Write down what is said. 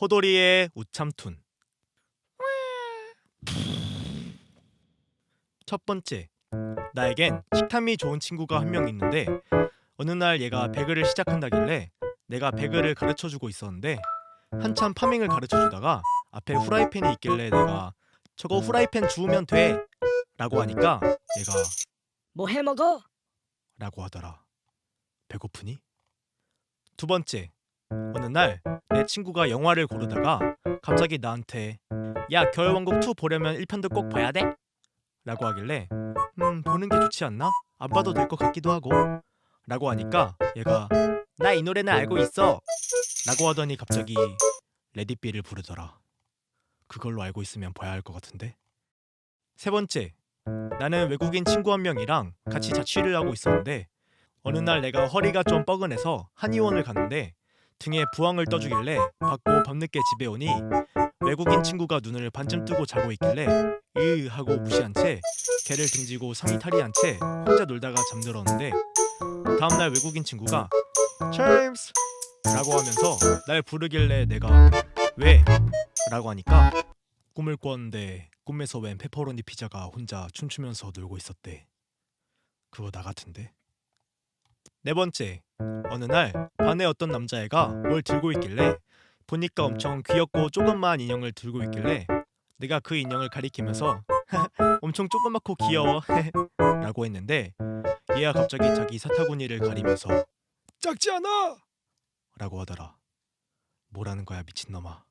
호돌이의 우참툰 첫 번째 나에겐 식탐이 좋은 친구가 한 명 있는데 어느 날 얘가 배그를 시작한다길래 내가 배그를 가르쳐주고 있었는데 한참 파밍을 가르쳐주다가 앞에 후라이팬이 있길래 내가 저거 후라이팬 주우면 돼 라고 하니까 얘가 뭐 해먹어? 라고 하더라. 배고프니? 두 번째, 어느 날 내 친구가 영화를 고르다가 갑자기 나한테 야 겨울왕국 2 보려면 1편도 꼭 봐야 돼? 라고 하길래 음 보는 게 좋지 않나? 안 봐도 될 것 같기도 하고 라고 하니까 얘가 나 이 노래는 알고 있어 라고 하더니 갑자기 레디비를 부르더라. 그걸로 알고 있으면 봐야 할 것 같은데. 세 번째, 나는 외국인 친구 한 명이랑 같이 자취를 하고 있었는데 어느 날 내가 허리가 좀 뻐근해서 한의원을 갔는데 등에 부항을 떠주길래 받고 밤늦게 집에 오니 외국인 친구가 눈을 반쯤 뜨고 자고 있길래 으 하고 무시한 채 개를 등지고 상의 탈의한 채 혼자 놀다가 잠들었는데 다음날 외국인 친구가 제임스 라고 하면서 날 부르길래 내가 왜? 라고 하니까 꿈을 꿨는데 꿈에서 웬 페퍼로니 피자가 혼자 춤추면서 놀고 있었대. 그거 나 같은데. 네 번째, 어느 날 반에 어떤 남자애가 뭘 들고 있길래 보니까 엄청 귀엽고 조그마한 인형을 들고 있길래 내가 그 인형을 가리키면서 엄청 조그맣고 귀여워 라고 했는데 얘가 갑자기 자기 사타구니를 가리면서 작지 않아 라고 하더라. 뭐라는 거야 미친놈아.